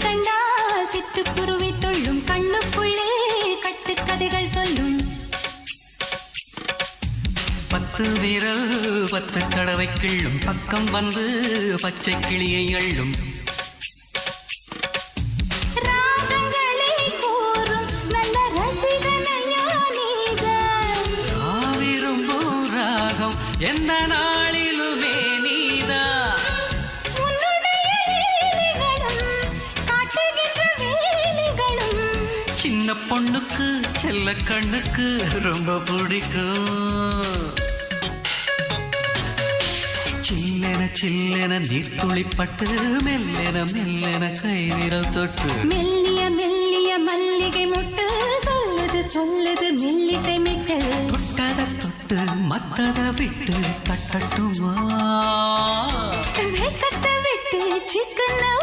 கண்டால் சிட்டுக்குருவி துள்ளும். கண்ணுக்குள்ளே கட்டுக்கதைகள் சொல்லும். பத்து விரல் பத்து தடவை கிள்ளும். பக்கம் வந்து பச்சை கிளியை அள்ளும். எந்த நாளிலுமே சின்ன பொண்ணுக்கு செல்ல கண்ணுக்கு ரொம்ப பிடிக்கும். சில்லென சில்லென நீர்த்துளிப்பட்டு மெல்லென மெல்லென கை விரல் தொட்டு. மெல்லிய மெல்லிய மல்லிகை முட்டு சொல்லுது சொல்லுது மெல்லிசை மிட்டு. தொட்டத தொட்டு மத்தத விட்டு தட்டட்டுமா? விட்டு சிக்கன